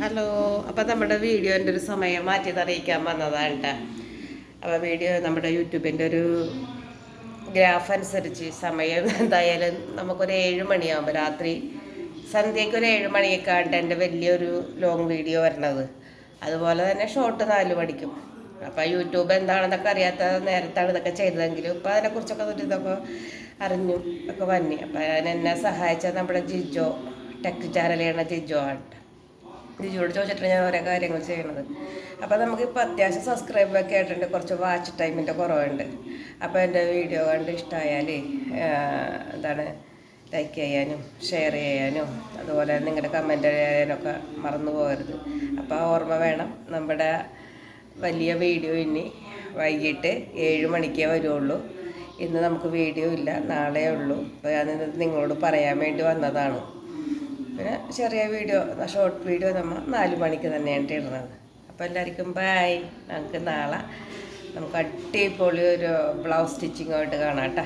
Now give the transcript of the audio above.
Hello അപ്പം നമ്മുടെ വീഡിയോന്റെ ഒരു സമയം മാറ്റി അറിയിക്കാൻ വന്നതാണ് കേട്ടോ അപ്പോൾ വീഡിയോ നമ്മുടെ യൂട്യൂബിന്റെ ഒരു ഗ്രാഫ് അനുസരിച്ച് സമയം എന്തായാലും നമുക്കൊരു ഏഴ് മണിയാകുമ്പോൾ രാത്രി സന്ധ്യയ്ക്ക് ഒരു ഏഴ് മണിയൊക്കെ ആണ്ട് എന്റെ വലിയൊരു ലോങ് വീഡിയോ വരണത്. അതുപോലെ തന്നെ ഷോർട്ട് നാല് മണിക്കും. അപ്പോൾ യൂട്യൂബ് എന്താണെന്നൊക്കെ അറിയാത്ത നേരത്താണ് ഇതൊക്കെ ചെയ്തതെങ്കിലും ഇപ്പോൾ അതിനെക്കുറിച്ചൊക്കെ ഒരു ഇതൊക്കെ അറിഞ്ഞു ഒക്കെ വന്നി. അപ്പോൾ അതിനെന്നെ സഹായിച്ച നമ്മുടെ ജിജോ ടെക് ചാനലാണ് ജിജോ ആണ് ട്ടോ. ജിജോട് ചോദിച്ചിട്ടാണ് ഞാൻ ഓരോ കാര്യങ്ങൾ ചെയ്യണത് അപ്പോൾ നമുക്കിപ്പോൾ അത്യാവശ്യം സബ്സ്ക്രൈബൊക്കെ ആയിട്ടുണ്ട്. കുറച്ച് വാച്ച് ടൈമിന്റെ കുറവുണ്ട്. അപ്പോൾ എന്റെ വീഡിയോ കണ്ട് ഇഷ്ടമായാൽ എന്താണ് ലൈക്ക് ചെയ്യാനും ഷെയർ ചെയ്യാനും അതുപോലെ നിങ്ങളുടെ കമന്റ് ചെയ്യാനൊക്കെ മറന്നു പോകരുത്. അപ്പോൾ ഓർമ്മ വേണം. നമ്മുടെ വലിയ വീഡിയോ ഇനി വൈകിട്ട് ഏഴ് മണിക്കേ വരുള്ളൂ. ഇന്ന് നമുക്ക് വീഡിയോ ഇല്ല. നാളെ ഉള്ളൂ. അപ്പോൾ ഞാൻ നിങ്ങളോട് പറയാൻ വേണ്ടി വന്നതാണ്. പിന്നെ ചെറിയ വീഡിയോ ഷോർട്ട് വീഡിയോ നമ്മൾ നാല് മണിക്ക് തന്നെയാണ് ഇടുന്നത്. അപ്പോൾ എല്ലാവർക്കും ബായ് നമുക്ക് നാളെ നമുക്ക് അടിപൊളി ഒരു ബ്ലൗസ് സ്റ്റിച്ചിങ്ങോട്ട് കാണാം കേട്ടോ.